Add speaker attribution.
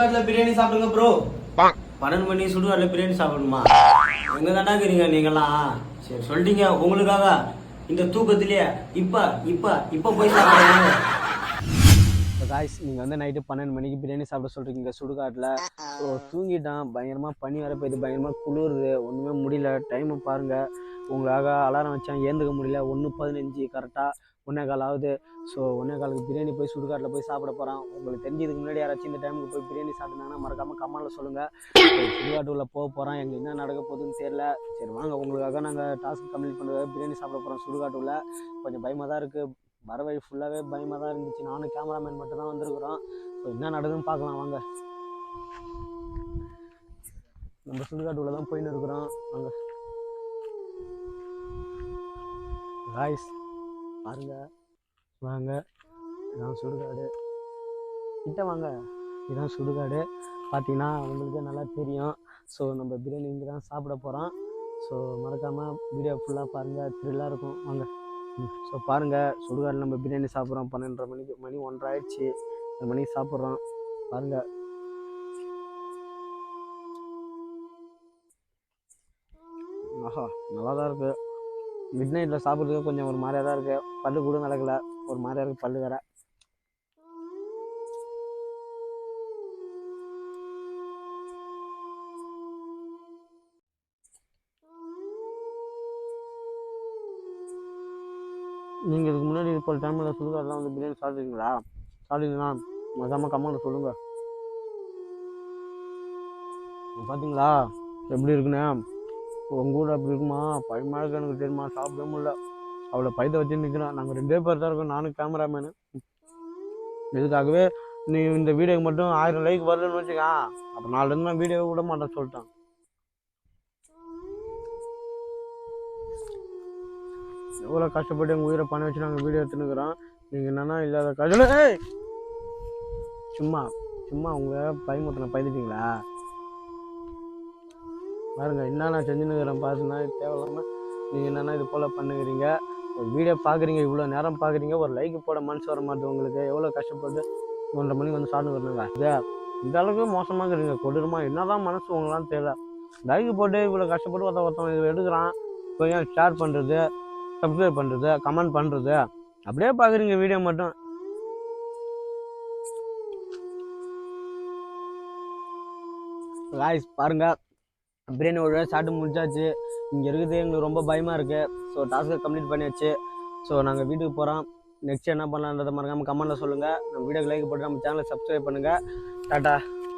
Speaker 1: சுடுகாட்டில் பிரியாணி சாப்பிடுங்க ப்ரோ பன்னெண்டு மணி சுடுகாட்டில் பிரியாணி சாப்பிடணுமா? எங்க தாண்டா இருக்கிறீங்க நீங்களாம் சரி சொல்லிட்டீங்க. உங்களுக்காக இந்த தூக்கத்திலேயே இப்ப இப்ப இப்ப போய் சாப்பிடுங்க காய்ஸ் நீங்கள் வந்து நைட்டு பன்னெண்டு மணிக்கு பிரியாணி சாப்பிட சொல்கிறீங்க சுடுகாட்டில். ஸோ தூங்கிட்டான். பயங்கரமாக பனி வர போயிது பயங்கரமாக குளிருது. ஒன்றுமே முடியல. டைமை பாருங்கள் உங்களுக்காக அலாரம் வச்சேன் ஏந்துக்க முடியல. ஒன்று பதினஞ்சு கரெக்டாக ஒன்றே கால் ஆகுது. ஸோ ஒன்றே காலுக்கு பிரியாணி போய் சுடுகாட்டில் போய் சாப்பிட போகிறான் உங்களுக்கு தெரிஞ்சதுக்கு முன்னாடி யாராச்சும் இந்த டைமுக்கு போய் பிரியாணி சாப்பிட்டாங்கன்னா மறக்காமல் கமெண்ட்டில் சொல்லுங்கள் சுடுகாட்டுக்குள்ளே போக போகிறோம் எங்களுக்கு என்ன நடக்க போகுதுன்னு தெரியல. சரி வாங்க. உங்களுக்காக நாங்கள் டாஸ்க் கம்ப்ளீட் பண்ணுறதுக்காக பிரியாணி சாப்பிட போகிறோம் சுடுகாட்டுக்குள்ளே. கொஞ்சம் பயமாக தான் இருக்குது வர வழி ஃபுல்லாகவே பயமாக தான் இருந்துச்சு. நானும் கேமராமேன் மட்டும் தான் வந்திருக்கிறோம். ஸோ என்ன நடக்குதுன்னு பார்க்கலாம். வாங்க. நம்ம சுடுகாட்டுக்குள்ளே தான் போயின்னு இருக்கிறோம். வாங்க. காய்ஸ் பாருங்க. வாங்க. இதான் சுடுகாடு. கிட்ட வாங்க. இதான் சுடுகாடு. பார்த்தீங்கன்னா உங்களுக்கே நல்லா தெரியும். ஸோ நம்ம பிரியாணி இங்கே தான் சாப்பிட போகிறோம் ஸோ மறக்காமல் வீடியோ ஃபுல்லாக பாருங்கள் த்ரில்லாக இருக்கும். வாங்க. ஸோ பாருங்கள் சுடுகாட்டில் நம்ம பிரியாணி சாப்பிட்றோம். பன்னெண்டரை மணிக்கு மணி ஒன்றரை ஆயிடுச்சு இந்த மணிக்கு சாப்பிட்றோம். பாருங்கள் ஆஹா நல்லா தான் இருக்குது மிட் நைட்டில் சாப்பிட்றதுக்கு கொஞ்சம் ஒரு மாதிரியாக தான் இருக்குது பல்லு கூட நடக்கல. ஒரு மாதிரியாக இருக்குது பல்லு வேற. நீங்கள் இதுக்கு முன்னாடி இது டைமில் சுடுகாடெலாம் வந்து பிரியாணி சாப்பிட்றீங்களா சாப்பிட்டீங்களா? மசாம கமெண்ட்டில் சொல்லுங்கள் பார்த்தீங்களா எப்படி இருக்குண்ணே உங்கள் கூட அப்படி இருக்குமா? பயமாக இருக்கு எனக்கு தெரியுமா? சாப்பிட முடியல. அவளை பயத்தை வச்சு நிற்கிறான் நாங்கள் ரெண்டே பேர் தான் இருக்கோம். நானும் கேமராமேனு இதுக்காகவே நீ இந்த வீடியோக்கு மட்டும் ஆயிரம் லைக் வரலன்னு வச்சுக்கா. அப்போ நாலுலேருந்து நான் வீடியோ விட மாட்டேன் சொல்லிட்டான். எவ்வளோ கஷ்டப்பட்டு எங்கள் உயிரை பண்ண வச்சு நாங்கள் வீடியோ எடுத்துனுக்குறோம் நீங்கள் என்னன்னா இல்லாத கஷ்டம். சும்மா சும்மா உங்கள் பயமுத்தின பயந்துட்டீங்களா பாருங்கள் என்ன நான் செஞ்சுன்னுக்கிறேன் பார்த்துன்னா தேவையில்லாமல் நீங்கள் என்னென்னா இது போல் பண்ணுகிறீங்க? ஒரு வீடியோ பார்க்குறீங்க இவ்வளோ நேரம் பார்க்குறீங்க ஒரு லைக் போட மனசு வர மாட்டேது உங்களுக்கு. எவ்வளோ கஷ்டப்பட்டு ஒன்றரை மணிக்கு வந்து சாப்பிட்டு வரணுங்க இதே இந்த அளவுக்கு மோசமாக இருக்கிறீங்க என்ன தான் மனசு உங்களாம் தெரியல லைக் போட்டு இவ்வளோ கஷ்டப்பட்டு ஒருத்த ஒருத்தவன் இதில் எடுக்கிறான். கொஞ்சம் ஷேர் பண்ணுறது சப்ஸ்கிரைப் பண்ணுறது கமெண்ட் பண்ணுறது அப்படியே பார்க்குறீங்க வீடியோ மட்டும். காய்ஸ் பாருங்கள் பிரியாணி ஒரு சாப்பிட்டு முடிஞ்சாச்சு இங்கே இருக்குது எங்களுக்கு ரொம்ப பயமாக இருக்குது ஸோ டாஸ்க்கை கம்ப்ளீட் பண்ணியாச்சு. ஸோ நாங்கள் வீட்டுக்கு போகிறோம் நெக்ஸ்ட் என்ன பண்ணலான்றதை மறக்காமல் கமெண்ட்டில் சொல்லுங்கள் நம்ம வீடியோக்கு லைக் போட்டு நம்ம சேனலை சப்ஸ்கிரைப் பண்ணுங்கள் டாட்டா